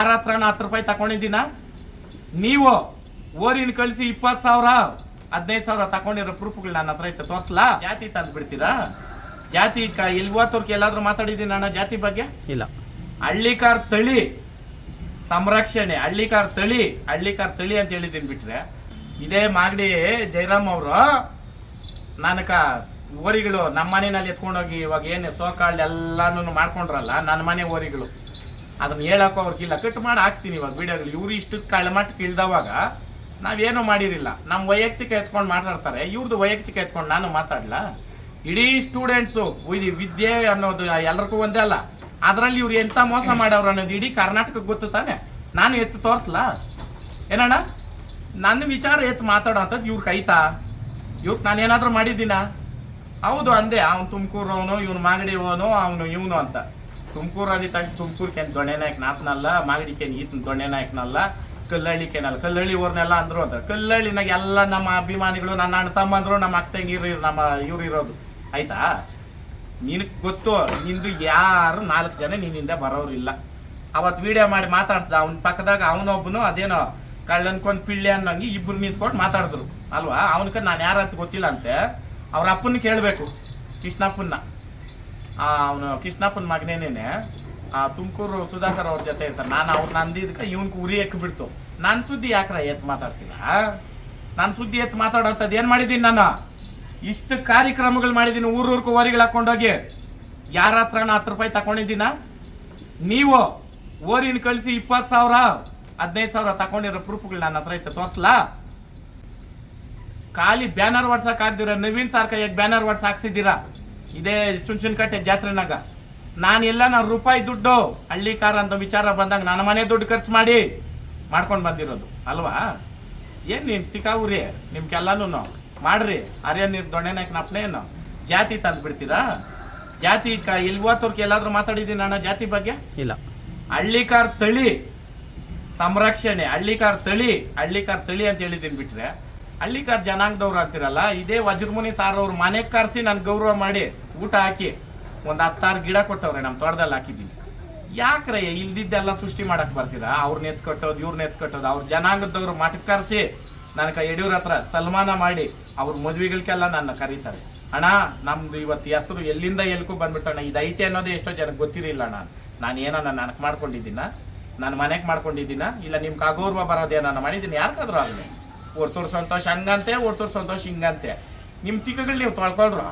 ಯಾರ ನಾ ಹತ್ತು ರೂಪಾಯಿ ತಗೊಂಡಿದ್ದೀನ ನೀವು ಓರಿನ ಕಳಿಸಿ ಇಪ್ಪತ್ತು ಸಾವಿರ ಹದಿನೈದು ಸಾವಿರ ತಗೊಂಡಿರೋ ಪ್ರೂಫ್ಗಳು ನನ್ನ ಹತ್ರ ಐತೆ ತೋರ್ಸ್ಲಾ? ಜಾತಿ ತಂದು ಬಿಡ್ತೀರಾ? ಜಾತಿ ಇಲ್ಲಿ ಇವತ್ತವ್ರಿಗೆ ಎಲ್ಲಾದ್ರೂ ಮಾತಾಡಿದ್ದೀನಿ ಅಣ್ಣ ಜಾತಿ ಬಗ್ಗೆ? ಇಲ್ಲ. ಹಳ್ಳಿಕಾರ್ ತಳಿ ಸಂರಕ್ಷಣೆ ಹಳ್ಳಿಕಾರ್ ತಳಿ ಹಳ್ಳಿಕಾರ್ ತಳಿ ಅಂತ ಹೇಳಿದ್ದೀನಿ ಬಿಟ್ರೆ ಇದೇ ಮಾಗಡಿ ಜಯರಾಮ್ ಅವರು ನನಕ ಓರಿಗಳು ನಮ್ಮ ಮನೆಯಲ್ಲಿ ಎತ್ಕೊಂಡೋಗಿ ಇವಾಗ ಏನು ಸೋಕಾಳ್ ಎಲ್ಲಾನು ಮಾಡ್ಕೊಂಡ್ರಲ್ಲ ನನ್ನ ಮನೆ ಓರಿಗಳು. ಅದನ್ನ ಹೇಳಕ್ಕೂ ಅವ್ರಿಗಿಲ್ಲ ಕಟ್ ಮಾಡಿ ಹಾಕ್ಸ್ತೀನಿ ಇವಾಗ ವಿಡಿಯೋಗಳು ಇವ್ರು ಇಷ್ಟು ಕಳಮಟ್ಟಕ್ಕೆ ಇಳ್ದವಾಗ ನಾವೇನು ಮಾಡಿರಿಲ್ಲ ನಮ್ಮ ವೈಯಕ್ತಿಕ ಎತ್ಕೊಂಡು ಮಾತಾಡ್ತಾರೆ. ಇವ್ರದ್ದು ವೈಯಕ್ತಿಕ ಎತ್ಕೊಂಡು ನಾನು ಮಾತಾಡಲ್ಲ ಇಡೀ ಸ್ಟೂಡೆಂಟ್ಸು ಇದು ವಿದ್ಯೆ ಅನ್ನೋದು ಎಲ್ಲರಿಗೂ ಒಂದೇ ಅಲ್ಲ. ಅದರಲ್ಲಿ ಇವ್ರು ಎಂತ ಮೋಸ ಮಾಡವ್ರು ಅನ್ನೋದು ಇಡೀ ಕರ್ನಾಟಕಕ್ಕೆ ಗೊತ್ತು ತಾನೆ? ನಾನು ಎತ್ತು ತೋರಿಸ್ಲಾ? ಏನಣ್ಣ? ನನ್ನ ವಿಚಾರ ಎತ್ತು ಮಾತಾಡೋ ಅಂಥದ್ದು ಇವ್ರ ಕೈತಾ? ಇವ್ರಿಗೆ ನಾನು ಏನಾದರೂ ಮಾಡಿದ್ದೀನಾ? ಹೌದು ಅಂದೆ. ಅವ್ನು ತುಮಕೂರು ಅವನು ಇವನು ಮಾಗಡಿ ಅವನು ಅವನು ಇವನು ಅಂತ. ತುಮಕೂರು ಅಂದಿದ ತಕ್ಷಣ ಕೇನ್ ದೊಣ್ಣೆ ನಾಪ್ನಲ್ಲ ಮಾಗಡಿ ಕೇನ್ ಈತನ ದೊಣ್ಣೆ ನಾಯಕನಲ್ಲ ಕಲ್ಲಳ್ಳಿಕೇನಲ್ಲ ಕಲ್ಲಳ್ಳಿ ಊರ್ನೆಲ್ಲ ಅಂದ್ರು ಅಂತ ಕಲ್ಲಳ್ಳಿನಾಗ ಎಲ್ಲ ನಮ್ಮ ಅಭಿಮಾನಿಗಳು, ನನ್ನ ಅಣ್ಣ ತಮ್ಮಂದ್ರು ನಮ್ಮ ಅಕ್ಕ ತಂಗಿರು ನಮ್ಮ ಇವ್ರು ಇರೋದು. ಆಯ್ತಾ? ನಿನಗೆ ಗೊತ್ತು, ನಿಂದು ಯಾರು ನಾಲ್ಕು ಜನ ನಿನ್ನಿಂದ ಬರೋರು ಇಲ್ಲ. ಅವತ್ತು ವಿಡಿಯೋ ಮಾಡಿ ಮಾತಾಡ್ಸ್ದ, ಅವ್ನ ಪಕ್ಕದಾಗ ಅವನೊಬ್ಬನು ಅದೇನೋ ಕಳ್ಳನ್ಕೊಂಡ್ ಪಿಳ್ಳೆ ಅನ್ನೋಂಗೆ ಇಬ್ಬರು ನಿಂತ್ಕೊಂಡು ಮಾತಾಡಿದ್ರು. ಅಲ್ವಾ? ಅವನಕ ನಾನು ಯಾರಂತ ಗೊತ್ತಿಲ್ಲ ಅಂತೆ. ಅವ್ರ ಅಪ್ಪನ ಕೇಳಬೇಕು, ಕೃಷ್ಣಪ್ಪನ್ನ. ಅವನು ಕೃಷ್ಣಪ್ಪನ ಮಗನೇನೇನೆ. ಆ, ತುಮಕೂರು ಸುಧಾಕರ್ ಅವ್ರ ಜೊತೆ ಇರ್ತಾರೆ ನಾನು ಅವ್ರನ್ನ ಅಂದಿದ್ದಕ್ಕೆ ಇವನ್ಗೆ ಉರಿ ಎಕ್ ಬಿಡ್ತು ನಾನು ಸುದ್ದಿ ಯಾಕ್ರ ಎತ್ ಮಾತಾಡ್ತಿಲ್ಲ ನಾನು ಸುದ್ದಿ ಎತ್ ಮಾತಾಡೋಂಥದ್ದು ಏನು ಮಾಡಿದ್ದೀನಿ ನಾನು? ಇಷ್ಟು ಕಾರ್ಯಕ್ರಮಗಳು ಮಾಡಿದ್ದೀನಿ ಊರೂರ್ಗೂ ಓರಿಗಳು ಹಾಕೊಂಡೋಗಿ. ಯಾರ ಹತ್ರನ ಹತ್ತು ರೂಪಾಯಿ ತಗೊಂಡಿದ್ದೀನ ನೀವು ಓರಿನ ಕಳಿಸಿ ಇಪ್ಪತ್ತು ಸಾವಿರ, ಹದಿನೈದು ಸಾವಿರ ತಗೊಂಡಿರೋ ಪ್ರೂಫ್ಗಳು ನನ್ನ ಹತ್ರ ಇತ್ತು. ತೋರಿಸ್ಲಾ? ಖಾಲಿ ಬ್ಯಾನರ್ ವರ್ಸಕ್ ಆಗ್ದಿರ, ನವೀನ್ ಸಾರ್ ಕೈಯಾಗ ಬ್ಯಾನರ್ ಹಾಕ್ಸಿದ್ದೀರಾ? ಇದೇ ಚುಂಚನಕಟ್ಟೆ ಜಾತ್ರೆನಾಗ. ನಾನು ಎಲ್ಲ ನಾವು ರೂಪಾಯಿ ದುಡ್ಡು ಹಳ್ಳಿ ಕಾರ ಅಂತ ವಿಚಾರ ಬಂದಾಗ ನನ್ನ ಮನೆ ದುಡ್ಡು ಖರ್ಚು ಮಾಡಿ ಮಾಡ್ಕೊಂಡು ಬಂದಿರೋದು ಅಲ್ವಾ? ಏನ್ ನೀನ್ ತಿಕಾವುರಿ? ನಿಮ್ಗೆಲ್ಲಾನು ಮಾಡ್ರಿ. ಅರೇ ನೀರು ದೊಣ್ಣೆನಾಕ್ ನಪ್ಪನೇನು ಜಾತಿ ತಂದು ಬಿಡ್ತೀರಾ ಜಾತಿ ಕ ಎಲ್ಲಾದರೂ ಎಲ್ಲಾದ್ರೂ ಮಾತಾಡಿದ್ದೀನಿ ಅಣ್ಣ ಜಾತಿ ಬಗ್ಗೆ? ಇಲ್ಲ. ಹಳ್ಳಿಕಾರ್ ತಳಿ ಸಂರಕ್ಷಣೆ ಹಳ್ಳಿಕಾರ್ ತಳಿ ಹಳ್ಳಿಕಾರ್ ತಳಿ ಅಂತ ಹೇಳಿದ್ದೀನಿ ಬಿಟ್ರೆ ಹಳ್ಳಿಕಾರ್ ಜನಾಂಗದವ್ರು ಆಗ್ತಿರಲ್ಲ ಇದೇ ವಜ್ರಮುನಿ ಸಾರ್ ಅವ್ರ ಮನೆಗೆ ಕರೆಸಿ ನನ್ ಗೌರವ ಮಾಡಿ ಊಟ ಹಾಕಿ ಒಂದು ಹತ್ತಾರು ಗಿಡ ಕೊಟ್ಟವ್ರೆ ನಮ್ಮ ತೋಟದಲ್ಲಿ ಹಾಕಿದ್ದೀನಿ. ಯಾಕ್ರೆ ಇಲ್ದಿದ್ದೆಲ್ಲ ಸೃಷ್ಟಿ ಮಾಡಕ್ ಬರ್ತೀರಾ? ಅವ್ರನ್ನ ಎತ್ ಕಟ್ಟೋದು ಇವ್ರನ್ನ ಎತ್ ಕಟ್ಟೋದು, ಅವ್ರ ಜನಾಂಗದವ್ರು ಮಠಕ್ಕೆ ಕರೆಸಿ ನನಗೆ ಯಡಿಯೂರ ಹತ್ರ ಸನ್ಮಾನ ಮಾಡಿ ಅವ್ರ ಮದುವೆಗಳಿಗೆಲ್ಲ ನನ್ನ ಕರೀತಾರೆ. ಅಣ್ಣ, ನಮ್ದು ಇವತ್ತು ಹೆಸರು ಎಲ್ಲಿಂದ ಎಲ್ಕೂ ಬಂದ್ಬಿಟ್ಟಣ್ಣ ಇದು ಐತೆ ಅನ್ನೋದೇ ಎಷ್ಟೋ ಜನಕ್ಕೆ ಗೊತ್ತಿರಲಿಲ್ಲ ಅಣ್ಣ. ನಾನು ಏನನ್ನ ನನಗೆ ಮಾಡ್ಕೊಂಡಿದ್ದೀನ? ನಾನು ಮನೆಗೆ ಮಾಡ್ಕೊಂಡಿದ್ದೀನ? ಇಲ್ಲ ನಿಮ್ಗೆ ಅಗೌರವ ನಾನು ಮಾಡಿದ್ದೀನಿ ಯಾರಿಗಾದ್ರೂ ಆಗಲಿ. ಒರ್ತೂರ್ ಸಂತೋಷ ಹಂಗಂತೆ ಒರ್ತೂರ್ ಸಂತೋಷ ಹಿಂಗಂತೆ. ನಿಮ್ಮ ತಿಕ್ಕಗಳು ನೀವು ತೊಳ್ಕೊಳ್ರ?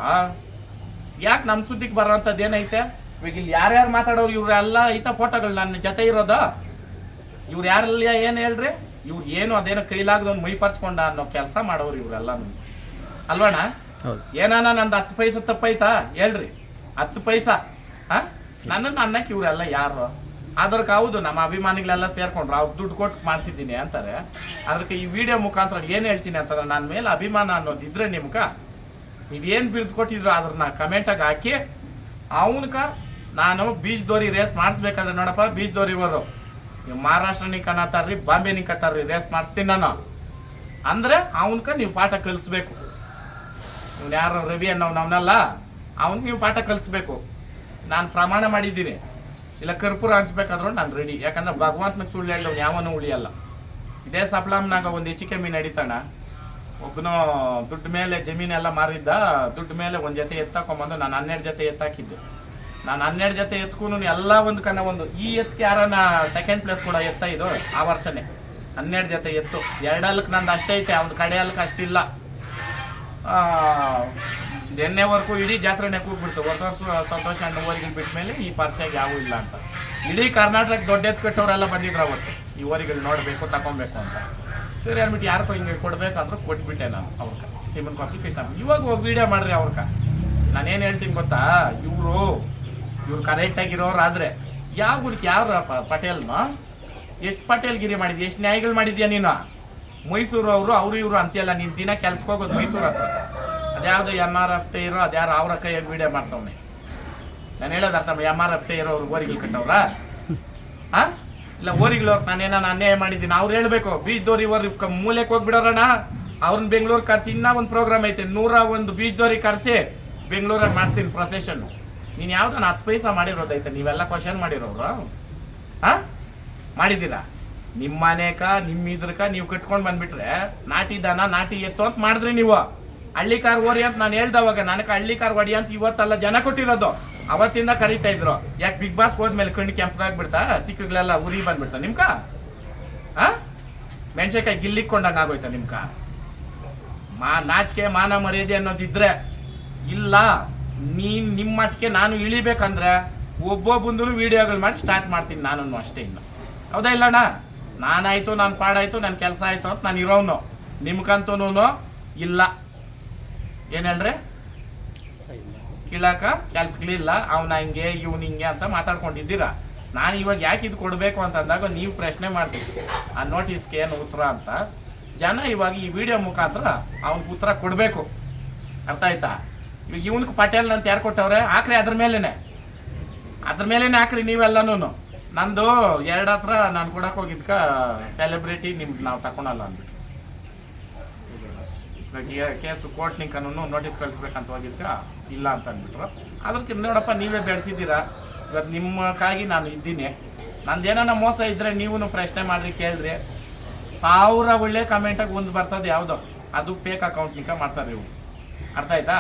ಯಾಕೆ ನಮ್ಮ ಸುದ್ದಿಗೆ ಬರೋಂಥದ್ದು ಏನೈತೆ ಇವಾಗ ಇಲ್ಲಿ ಯಾರ್ಯಾರು ಮಾತಾಡೋರು ಇವ್ರೆಲ್ಲ ಐತ ಫೋಟೋಗಳು ನನ್ನ ಜೊತೆ ಇರೋದ? ಇವ್ರು ಯಾರೆಲ್ಲ ಏನು ಹೇಳ್ರಿ? ಇವ್ರು ಏನು ಅದೇನೋ ಕೈಲಾಗದೊಂದು ಮೈ ಪರ್ಚ್ಕೊಂಡ ಅನ್ನೋ ಕೆಲಸ ಮಾಡೋರು ಇವರೆಲ್ಲ ಅಲ್ವಣ್ಣ? ಹೌದು. ಏನಾನ ನಂದು ಹತ್ತು ಪೈಸೆ ತಪ್ಪೈತಾ? ಹೇಳ್ರಿ. ಹತ್ತು ಪೈಸಾ ಹಾ? ನನ್ನನ್ನು ಅನ್ನಕ್ಕೆ ಇವರೆಲ್ಲ ಯಾರು? ಅದಕ್ಕೆ ಹೌದು, ನಮ್ಮ ಅಭಿಮಾನಿಗಳೆಲ್ಲ ಸೇರ್ಕೊಂಡ್ರು, ಅವ್ರು ದುಡ್ಡು ಕೊಟ್ಟು ಮಾಡಿಸಿದ್ದೀನಿ ಅಂತಾರೆ. ಅದಕ್ಕೆ ಈ ವಿಡಿಯೋ ಮುಖಾಂತರ ಏನು ಹೇಳ್ತೀನಿ ಅಂತಂದ್ರೆ ನನ್ನ ಮೇಲೆ ಅಭಿಮಾನ ಅನ್ನೋದು ಇದ್ರೆ ನಿಮ್ಗೆ ನೀವೇನು ಬಿಡ್ದು ಕೊಟ್ಟಿದ್ರು ಅದ್ರನ್ನ ಕಮೆಂಟಾಗಿ ಹಾಕಿ. ಅವನಕ ನಾನು ಬೀಚ್ ದೋರಿ ರೇಸ್ ಮಾಡಿಸ್ಬೇಕಾದ್ರೆ ನೋಡಪ್ಪ ಬೀಚ್ ದೋರಿ ಇವರು ನೀವು ಮಹಾರಾಷ್ಟ್ರ ನಿಕ್ಕನತ್ತಾರ್ರಿ ಬಾಂಬೆ ನಿಕ್ಕತ್ತಾರ್ರಿ ರೇಸ್ ಮಾಡಿಸ್ತೀನಿ ನಾನು. ಅಂದರೆ ಅವನಕ ನೀವು ಪಾಠ ಕಲಿಸ್ಬೇಕು. ಇವ್ನು ಯಾರು ರವಿ ಅನ್ನೋ ನವನಲ್ಲ ಅವ್ನಿಗೆ ನೀವು ಪಾಠ ಕಲಿಸ್ಬೇಕು. ನಾನು ಪ್ರಮಾಣ ಮಾಡಿದ್ದೀನಿ. ಇಲ್ಲ, ಕರ್ಪೂರ ಅನ್ಸ್ಬೇಕಾದ್ರೂ ನಾನು ರೆಡಿ ಯಾಕಂದ್ರೆ ಭಗವಂತನಿಗೆ ಸುಳ್ಳು ಹೇಳೋನು ಯಾವನೂ ಉಳಿಯಲ್ಲ. ಇದೇ ಸಪ್ಲಾಮ್ನಾಗ ಒಂದು ಹೆಚ್ಚು ಕಮ್ಮಿ ನಡೀತಾಣ ಒಬ್ಬನು ದುಡ್ಡು ಮೇಲೆ ಜಮೀನೆಲ್ಲ ಮಾರಿದ್ದ, ದುಡ್ಡು ಮೇಲೆ ಒಂದು ಜೊತೆ ಎತ್ತಾಕೊಂಬಂದು ನಾನು ಹನ್ನೆರಡು ಜೊತೆ ಎತ್ತಾಕಿದ್ದೆ. ನಾನು ಹನ್ನೆರಡು ಜೊತೆ ಎತ್ಕೂ ಎಲ್ಲ ಒಂದು ಕನ್ನ ಒಂದು, ಈ ಎತ್ತಿಗೆ ಯಾರನ್ನ ಸೆಕೆಂಡ್ ಪ್ಲೇಸ್ ಕೂಡ ಎತ್ತ ಇದು ಆ ವರ್ಷನೇ. ಹನ್ನೆರಡು ಜೊತೆ ಎತ್ತು. ಎರಡಲ್ಲಕ್ಕೆ ನಂದು ಅಷ್ಟೇ ಐತೆ, ಅವ್ನ ಕಡೆ ಅಲ್ಕ ಅಷ್ಟಿಲ್ಲ. ನಿನ್ನೆವರೆಗೂ ಇಡೀ ಜಾತ್ರೆನೇ ಕೂಗ್ಬಿಡ್ತು ಹೊಸ ವರ್ಷ ಸಂತೋಷ ಅಣ್ಣ ಊರಿಗೆ ಬಿಟ್ಟ ಮೇಲೆ ಈ ಪರ್ಸೆಗೆ ಯಾವೂ ಇಲ್ಲ ಅಂತ. ಇಡೀ ಕರ್ನಾಟಕ ದೊಡ್ಡ ಎತ್ತು ಕಟ್ಟೋರೆಲ್ಲ ಬಂದಿದ್ರು ಅವತ್ತು. ಈ ಊರಿಗೆ ನೋಡಬೇಕು ತಗೊಬೇಕು ಅಂತ. ಸರಿ ಅಂದ್ಬಿಟ್ಟು ಯಾರಿಗೋ ಹಿಂಗೆ ಕೊಡ್ಬೇಕಂದ್ರೆ ಕೊಟ್ಬಿಟ್ಟೆ ನಾನು ಅವ್ರಕ್ಕ ನಿಮ್ಮನ್ನು ಕೃಷ್ಣ ಇವಾಗ ಒಬ್ಬ ವಿಡಿಯೋ ಮಾಡ್ರಿ ಅವ್ರಕ. ನಾನೇನು ಹೇಳ್ತೀನಿ ಗೊತ್ತಾ? ಇವರು, ಇವ್ರು ಕರೆಕ್ಟಾಗಿರೋರಾದ್ರೆ ಯಾವ ಊರಿಗೆ ಯಾವ ಪಟೇಲ್ನ? ಎಷ್ಟು ಪಟೇಲ್ಗಿರಿ ಮಾಡಿದ್ಯ? ಎಷ್ಟು ನ್ಯಾಯಗಳು ಮಾಡಿದ್ಯಾ ನೀನು? ಮೈಸೂರು ಅವರು ಅವರು ಇವರು ಅಂತೆಲ್ಲ ನೀನು ದಿನ ಕೆಲ್ಸಕ್ಕೆ ಹೋಗೋದು ಮೈಸೂರು ಹತ್ರ. ಅದ್ಯಾವುದು ಎಂ ಆರ್ ಎಫ್ ಟಿ ಇರೋ ಅದ್ಯಾರು ಅವ್ರ ಕೈಯಾಗಿ ವಿಡಿಯೋ ಮಾಡ್ಸವ್ನೆ? ನಾನು ಹೇಳೋದು ಅರ್ಥ ಎಂ ಆರ್ ಎಫ್ ಟಿ ಇರೋ ಅವ್ರು ಓರಿಗಳು ಕಟ್ಟವ್ರ? ಹಾ ಇಲ್ಲ ಓರಿಗಳವ್ರು ನಾನೇನ ಅನ್ಯಾಯ ಮಾಡಿದ್ದೀನಿ. ಅವ್ರು ಹೇಳ್ಬೇಕು ಬೀಚ್ದೋರಿ ಇವರು ಮೂಲೆಗೆ ಹೋಗ್ಬಿಡೋರಣ ಅವ್ರನ್ನ ಬೆಂಗಳೂರು ಕರೆಸಿ, ಇನ್ನೂ ಒಂದು ಪ್ರೋಗ್ರಾಮ್ ಐತೆ, ನೂರ ಒಂದು ಬೀಜದೋರಿಗೆ ಕರೆಸಿ ಬೆಂಗಳೂರಲ್ಲಿ ಮಾಡಿಸ್ತೀನಿ ಪ್ರೊಸೆಷನ್ನು ನೀನು ಯಾವ್ದನ್ನ ಹತ್ತು ಪೈಸ ಮಾಡಿರೋದೈತೆ ನೀವೆಲ್ಲ ಕ್ವಶನ್ ಮಾಡಿರೋರು? ಹಾಂ ಮಾಡಿದ್ದೀರಾ? ನಿಮ್ಮ ಮನೆಕ ನಿಮ್ಮ ಇದ್ರಕ ನೀವು ಕಟ್ಕೊಂಡು ಬಂದ್ಬಿಟ್ರೆ ನಾಟಿ ದನ, ನಾಟಿ ಎತ್ತು ಅಂತ ಮಾಡಿದ್ರಿ ನೀವು. ಹಳ್ಳಿ ಕಾರ್ ಓರಿ ಅಂತ ನಾನು ಹೇಳ್ದವಾಗ ನನಗೆ ಹಳ್ಳಿ ಕಾರ್ ಹೊಡಿ ಅಂತ ಇವತ್ತಲ್ಲ ಜನ ಕೊಟ್ಟಿರೋದು. ಅವತ್ತಿಂದ ಕರಿತಾ ಇದ್ರು. ಯಾಕೆ ಬಿಗ್ ಬಾಸ್ ಹೋದ್ಮೇಲೆ ಕಣ್ಣು ಕೆಂಪಗಾಗ್ಬಿಡ್ತಾ ತಿಕ್ಕುಗಳೆಲ್ಲ ಉರಿ ಬಂದ್ಬಿಡ್ತಾ ನಿಮ್ಕ? ಆ? ಮೆಣಸಿನ್ಕಾಯಿ ಗಿಲ್ಲಿಕ್ಕೊಂಡಂಗೆ ಆಗೋಯ್ತಾ ನಿಮ್ಕ? ಮಾ, ನಾಚಿಕೆ, ಮಾನ ಮರ್ಯಾದೆ ಅನ್ನೋದಿದ್ರೆ ಇಲ್ಲ. ನೀನ್ ನಿಮ್ಮ ಮಟ್ಟಿಗೆ ನಾನು ಇಳಿಬೇಕಂದ್ರೆ ಒಬ್ಬೊಬ್ಬಂದು ವಿಡಿಯೋಗಳು ಮಾಡಿ ಸ್ಟಾರ್ಟ್ ಮಾಡ್ತೀನಿ ನಾನು ಅಷ್ಟೇ ಇನ್ನು. ಹೌದಾ ಇಲ್ಲಣ್ಣ? ನಾನಾಯ್ತು, ನಾನು ಪಾಡಾಯ್ತು ನನ್ನ ಕೆಲಸ ಆಯ್ತು ಅಂತ ನಾನು ಇರೋನು. ನಿಮ್ಗಂತೂ ಇಲ್ಲ. ಏನು ಹೇಳ್ರಿ ಕೀಳಾಕ ಕೆಲ್ಸಗಳಿಲ್ಲ ಅವ್ನ ಹಂಗೆ, ಇವ್ನ ಹಿಂಗೆ ಅಂತ ಮಾತಾಡ್ಕೊಂಡಿದ್ದೀರಾ? ನಾನು ಇವಾಗ ಯಾಕೆ ಇದು ಕೊಡಬೇಕು ಅಂತ ಅಂದಾಗ ನೀವು ಪ್ರಶ್ನೆ ಮಾಡ್ತೀವಿ ಆ ನೋಟಿಸ್ಗೆ ಏನು ಉತ್ತರ ಅಂತ. ಜನ ಇವಾಗ ಈ ವಿಡಿಯೋ ಮುಖಾಂತರ ಅವ್ನಿಗೆ ಉತ್ತರ ಕೊಡಬೇಕು. ಅರ್ಥ ಆಯ್ತಾ? ಇವಾಗ ಇವನಿಗೆ ಪಟೇಲ್ ಅಂತ ಯಾರು ಕೊಟ್ಟವ್ರೆ? ಹಾಕ್ರಿ ಅದ್ರ ಮೇಲೇನೆ. ಅದ್ರ ಮೇಲೇನೆ ಹಾಕ್ರಿ ನೀವೆಲ್ಲನೂ ನಂದು ಎರಡು ಹತ್ರ ನಾನು ಕೊಡಕ್ಕೆ ಹೋಗಿದ್ಕ ಸೆಲೆಬ್ರಿಟಿ ನಿಮ್ಗೆ ನಾವು ತಗೊಳಲ್ಲ ಅಂದ್ಬಿಟ್ಟು. ಇವಾಗ ಕೇಸು ನಿಂಕನೂ ನೋಟಿಸ್ ಕಳಿಸ್ಬೇಕಂತ ಹೋಗಿದ್ಕ ಇಲ್ಲ ಅಂತ ಅಂದ್ಬಿಟ್ರು. ಅದಕ್ಕೆ ನೋಡಪ್ಪ, ನೀವೇ ಬೆಳೆಸಿದ್ದೀರಾ? ಇವತ್ತು ನಿಮ್ಮಕ್ಕಾಗಿ ನಾನು ಇದ್ದೀನಿ. ನಂದೇನೋ ಮೋಸ ಇದ್ರೆ ನೀವು ಪ್ರಶ್ನೆ ಮಾಡಿರಿ ಕೇಳಿದ್ರಿ ಸಾವಿರ ಒಳ್ಳೆ ಕಮೆಂಟಾಗಿ ಒಂದು ಬರ್ತದೆ ಯಾವುದೋ. ಅದು ಫೇಕ್ ಅಕೌಂಟ್ ಲಿಂಕ ಮಾಡ್ತಾರೆ ಇವು ಅರ್ಥ ಆಯ್ತಾ?